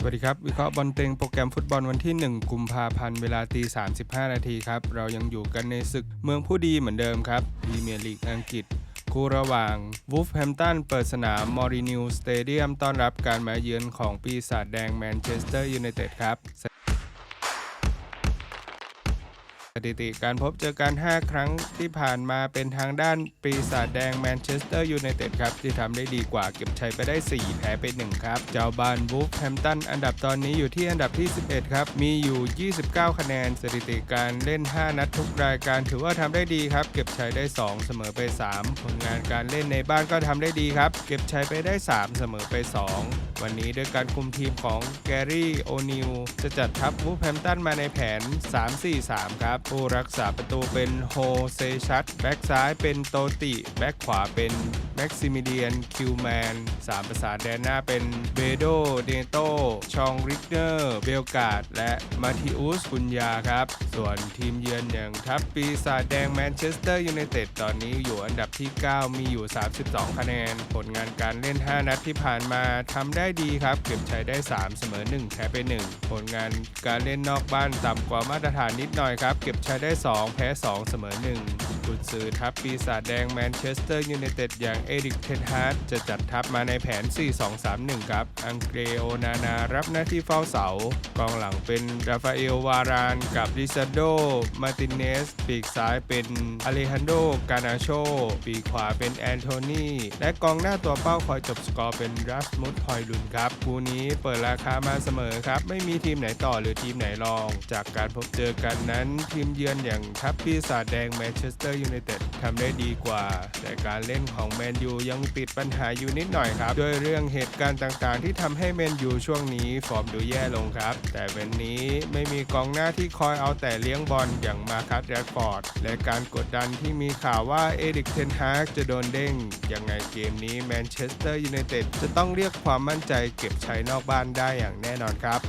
สวัสดีครับ วิเคราะห์บอลเต็งโปรแกรมฟุตบอลวันที่ 1 กุมภาพันธ์เวลาตี35 นาทีครับ เรายังอยู่กันในศึกเมืองผู้ดีเหมือนเดิมครับพรีเมียร์ลีกอังกฤษ คู่ระหว่างวูฟแฮมตันเปิดสนามมอรินิวสเตเดียมต้อนรับการมาเยือนของปีศาจแดงแมนเชสเตอร์ยูไนเต็ดครับ ถิติการพบเจอกัน 5 ครั้งที่ผ่านมาเป็นทางด้านปีศาจแดงแมนเชสเตอร์ยูไนเต็ดครับ ที่ทำได้ดีกว่าเก็บชัยไปได้ 4 แพ้ไป 1 ครับ เจ้าบ้านบูฟแฮมตันอันดับตอนนี้อยู่ที่อันดับที่ 11 ครับ มีอยู่ 29 คะแนนสถิติการเล่น 5 นัดทุกรายการถือว่าทำได้ดีครับ เก็บชัยได้ 2 เสมอไป 3 ผลงานการเล่นในบ้านก็ทำได้ดีครับ เก็บชัยไปได้ 3 เสมอไป 2 วันนี้ด้วยการคุมทีมของแกรี่โอนิลจะจัดทัพวูแฮมตันมาในแผน 3-4-3 ครับ ผู้รักษาประตูเป็นโฮเซชัตแบ็กซ้ายเป็นโตติ แบ็กขวาเป็น แม็กซิมิเลียน คิวแมนสามประสานแดนหน้าเป็นเบโด เดโตชองริกเนอร์ เบลกาด และมาทิอุสกุนยาครับ ส่วนทีมเยือนอย่างทัพปีศาจแดงแมนเชสเตอร์ยูไนเต็ดตอนนี้อยู่อันดับที่ 9 มีอยู่ 32 คะแนน ผลงานการเล่น 5 นัดที่ผ่านมาทำได้ดีครับ เก็บชัยได้ 3 เสมอ 1 แพ้ไป 1 ผลงานการเล่นนอกบ้านต่ำกว่ามาตรฐานนิดหน่อยครับ เก็บชัยได้ 2 แพ้ 2 เสมอ 1 กุนซือทัพปีศาจแดงแมนเชสเตอร์ยูไนเต็ดอย่างเอริกเทนฮาร์ดจะจัดทัพมาในแผน 4-2-3-1 ครับ อังเกรโอนานารับหน้าที่เฝ้าเสา กองหลังเป็นราฟาเอลวาราน กับดิซาโด มาตินเนส ปีกซ้ายเป็นอเลฮันโด กานาโช ปีกขวาเป็นแอนโทนีและกองหน้าตัวเป้าคอยจบสกอร์เป็นรัสมุดฮอยลุนครับคู่นี้เปิดราคามาเสมอครับ ไม่มีทีมไหนต่อหรือทีมไหนรอง จากการพบเจอกันนั้นทีมเยือนอย่างทัพปีศาจแดงแมนเชสเตอร์ยูไนเต็ดทำได้ดีกว่า แต่การเล่นของแมนยูยังติดปัญหาอยู่นิดหน่อยครับ ด้วยเรื่องเหตุการณ์ต่างๆ ที่ทำให้แมนยูช่วงนี้ฟอร์มดูแย่ลงครับ แต่วันนี้ไม่มีกองหน้าที่คอยเอาแต่เลี้ยงบอลอย่างมาคัสแรดฟอร์ด และการกดดันที่มีข่าวว่าเอริกเทนฮากจะโดนเด้ง ยังไงเกมนี้แมนเชสเตอร์ยูไนเต็ดจะต้องเรียกความมั่นใจเก็บชัยนอกบ้านได้อย่างแน่นอนครับ